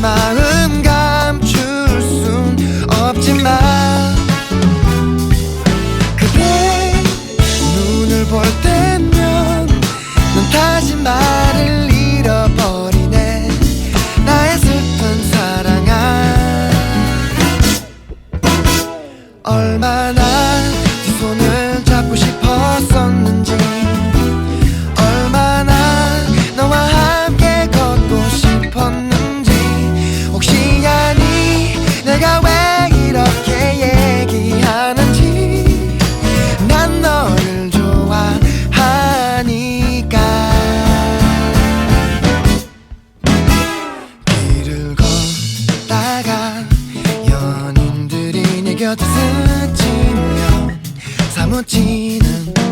마음 감출 순 없지만 그대 눈을 볼 때면 넌 다시 말을 잃어버리네. 나의 슬픈 사랑아 얼마나 사무치는 사무치는